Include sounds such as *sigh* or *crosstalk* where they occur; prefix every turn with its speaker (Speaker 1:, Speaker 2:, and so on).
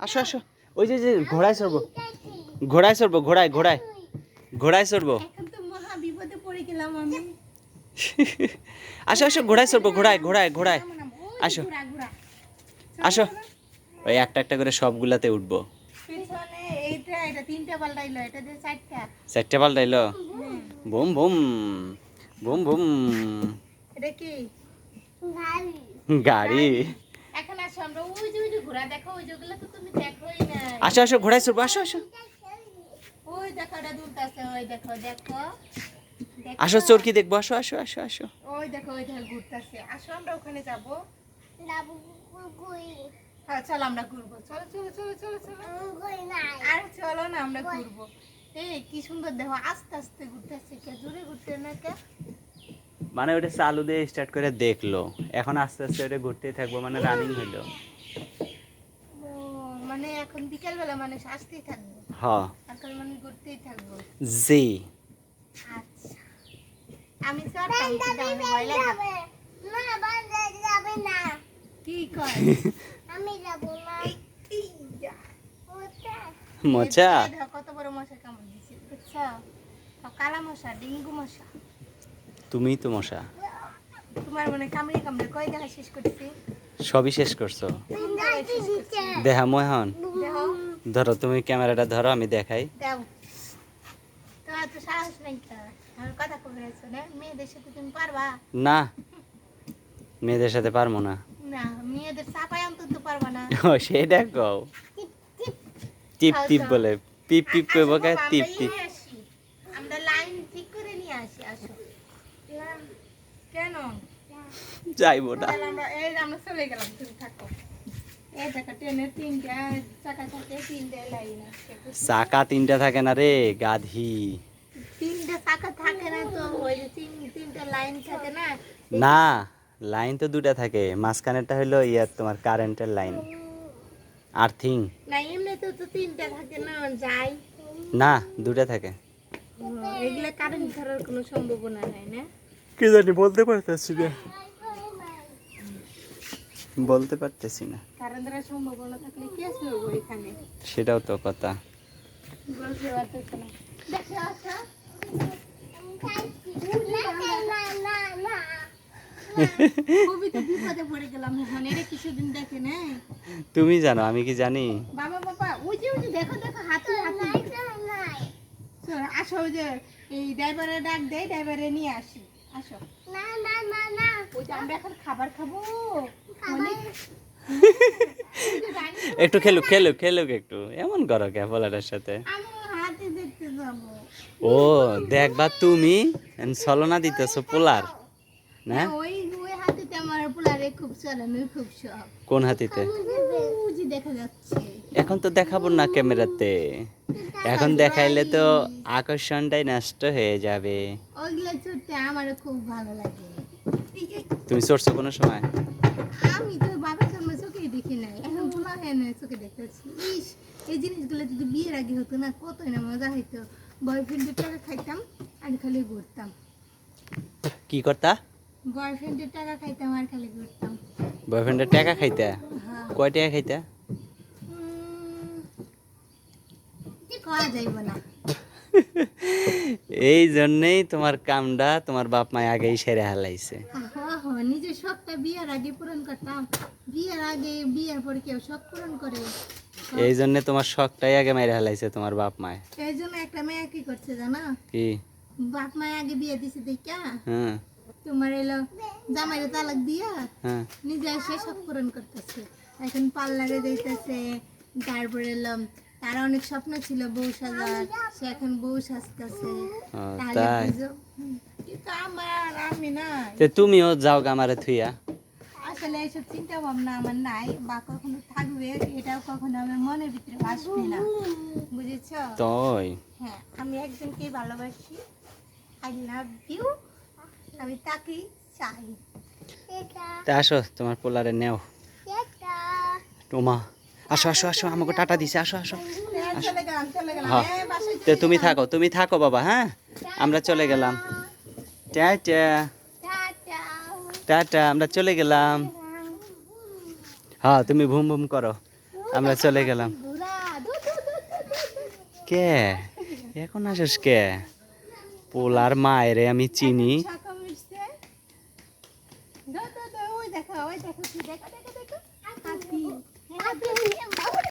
Speaker 1: আসো আসো। ওই যে যে ঘোড়ায় চড়বো। ঘোড়ায় চড়বো ঘোড়ায় ঘোড়ায়। ঘোড়ায় চড়বো।
Speaker 2: এখন তো মহা বিপদে পড়ে গেলাম আমি। *laughs*
Speaker 1: আসো আসো ঘোড়ায় চড়বো ঘোড়ায় ঘোড়ায় ঘোড়ায়। আসো। আসো। ওই একটা একটা করে সবগুলাতে উঠবো।
Speaker 2: পিছনে এইটা এটা তিনটা পাল্টাইলো এটা দিয়ে চারটা।
Speaker 1: পাল্টাইলো বুম বুম বুম বুম। গাড়ি।
Speaker 2: আমরা ওই যে ওই যে ঘোড়া দেখো ওই যেগুলো তো তুমি দেখোই না
Speaker 1: আসো আসো ঘোড়ায় চড়বো আসো আসো।
Speaker 2: ওই দেখো ওটা দুলতাছে ওই দেখো দেখো। দেখো।
Speaker 1: আসো চরকি দেখব আসো আসো আসো আসো।
Speaker 2: ওই দেখো ওই দেখো ঘুরতাছে। আসো আমরা ওখানে যাব। হ্যাঁ চলো আমরা ঘুরবো। চলো চলো চলো চলো চলো। আর চলো না আমরা ঘুরবো। এই কি সুন্দর দেখো আস্তে আস্তে ঘুরতেছে কে? জোরে ঘুরতে না কে?
Speaker 1: মানে ওটা চালু দিয়ে স্টার্ট করে দেখল। এখন আস্তে আস্তে ওটা ঘুরতেই থাকব মানে রানিং হইল
Speaker 2: মানে এখন বিকেল বেলা মানুষ আসতেই থাকব?
Speaker 1: হ
Speaker 2: এখন মানে ঘুরতেই থাকব?
Speaker 1: জি।
Speaker 2: আচ্ছা। আমি ভয় লাগে। *laughs* এই দেখো কত বড় মশা কামড় দিছে বুঝছ? কালা মশা ডেঙ্গু মশা
Speaker 1: তুমি তো মশা।
Speaker 2: তোমার মনে কামড়ে কামড়ে কয় দেখা শেষ করছি?
Speaker 1: সবই শেষ করছ? এখন
Speaker 2: দেখো
Speaker 1: ধরো তুমি ক্যামেরাটা ধরো আমি দেখাই।
Speaker 2: দাও। তোমার তো সাহস নাই তো। কথা কবে আছো না? মেয়েদের সাথে তুমি পারবা?
Speaker 1: না। সেটা কও। টিপ টিপ বলে। পিপ পিপ করব টিপ টিপ।
Speaker 2: আমরা লাইন ঠিক করে নিয়ে আসি আসো। কেন?
Speaker 1: যাইবো না।
Speaker 2: আমরা এই আমরা চলে গেলাম তুমি থাকো। এই দেখো ট্রেনের তিনটা চাকা তিনটে
Speaker 1: থাকে না রে গাধি।
Speaker 2: না লাইন
Speaker 1: তো দুটা থাকে। মাঝখানেরটা হলো ইয়ার তোমার কারেন্টের লাইন। আর্থিং।
Speaker 2: না
Speaker 1: দুটা থাকে
Speaker 2: এগুলা কারেন্ট ধরার কোনো সম্ভাবনা নাই না?
Speaker 1: কি জানি বলতে পারতেছি না। বলতে পারতেছি না।
Speaker 2: কারেন্ট সম্ভাবনা থাকলে কি আসবে এখানে?
Speaker 1: সেটাও তো কথা।
Speaker 2: বলতে পারতেছে না। দেখে আসা খুবই তো বিপদে পড়ে গেলাম এখন এটা কিছুদিন না
Speaker 1: তুমি জানো আমি কি জানি?
Speaker 2: বাবা বাবা ওই যে দেখো দেখো হাতে হাতে। আসো ওই যে এই ড্রাইভারে ডাক দেয় ড্রাইভারে নিয়ে আসি। আসো। ওই যে আমরা এখন খাবার খাব। অনেক ওই যে রানী-
Speaker 1: একটু খেলুক খেলুক খেলুক একটু। এমন করো কে পোলাটার সাথে?
Speaker 2: আমি হাতে দেখতে
Speaker 1: ও দেখবা তুমি? সলনা দিতেছো পোলার। না
Speaker 2: ওই ওই হাতিতে আমার পোলারে খুব চালানো খুব শখ।
Speaker 1: কোন হাতিতে?
Speaker 2: ওই দেখা যাচ্ছে।
Speaker 1: এখন তো দেখাবো না ক্যামেরাতে। এখন দেখাইলে তো আকর্ষণটাই নষ্ট হয়ে যাবে।
Speaker 2: ওইগুলো চড়তে আমারও খুব ভালো লাগে।
Speaker 1: তুমি চড়ছো কোনো সময়?
Speaker 2: আমি তো বাবার জন্ম চোখে দেখি নাই। এখন হয় না চোখে দেখতেছি ইস এই জিনিসগুলো যদি বিয়ের আগে হতো না কতই না মজা হইতো। বয়ফ্রেন্ডের টাকা খাইতাম আর খালি ঘুরতাম।
Speaker 1: কি করতা?
Speaker 2: বয়ফ্রেন্ডের টাকা খাইতাম আর খালি ঘুরতাম।
Speaker 1: বয়ফ্রেন্ডের টাকা খাইতা?
Speaker 2: হ্যাঁ।
Speaker 1: কয় টাকা খাইতা?
Speaker 2: খাওয়া যাইব না।
Speaker 1: এই জন্যই তোমার কামটা তোমার বাপ মায় আগেই সেরে হালাইছে।
Speaker 2: নিজের শখটা বিয়ের আগে পূরণ করতাম। বিয়ের আগে বিয়ের পরে কেউ শখ পূরণ করে?
Speaker 1: এই জন্যে তোমার শখটাই আগে মেরে হালাইছে তোমার বাপ মায়।
Speaker 2: এই জন্য একটা মেয়ে কি করছে জানো?
Speaker 1: কি?
Speaker 2: বাপ মায় আগে বিয়ে দিছে দেখা
Speaker 1: হ্যাঁ।
Speaker 2: তোমার এলো জামাইরে তালাক দিয়া।
Speaker 1: হ্যাঁ।
Speaker 2: নিজে এসে শখ পূরণ করতেছে। এখন তারপরে এলো তার অনেক স্বপ্ন ছিল বউ সাজার সে এখন বউ সাজতেছে।
Speaker 1: ও, তাই?
Speaker 2: কিন্তু আমার আমি না।
Speaker 1: তুমিও যাও গামারে থুইয়া।
Speaker 2: আসলে এইসব চিন্তা ভাবনা আমার নাই বা কখনো থাকবে এটাও কখনো আমার মনের ভিতরে আসবে না। বুঝেছ?
Speaker 1: তই?
Speaker 2: হ্যাঁ আমি একজনকে ভালোবাসি। আই লাভ ইউ আমি তাকেই চাই।
Speaker 1: তা আসো তোমার পোলারে নেও। তোমা আসো আসো আসো আমাকে টাটা দিছে আসো আসো। হ্যাঁ।
Speaker 2: এই
Speaker 1: তুমি থাকো তুমি থাকো বাবা হ্যাঁ? আমরা চলে গেলাম। টাটা
Speaker 2: টাটা
Speaker 1: আমরা চলে গেলাম। হ্যাঁ তুমি ভুম ভুম করো। আমরা চলে গেলাম। কে? এখন আসিস কে? পোলার মায়েরে আমি চিনি।
Speaker 2: দেখো ওই দেখো কি দেখো দেখো দেখো হাতি হাতি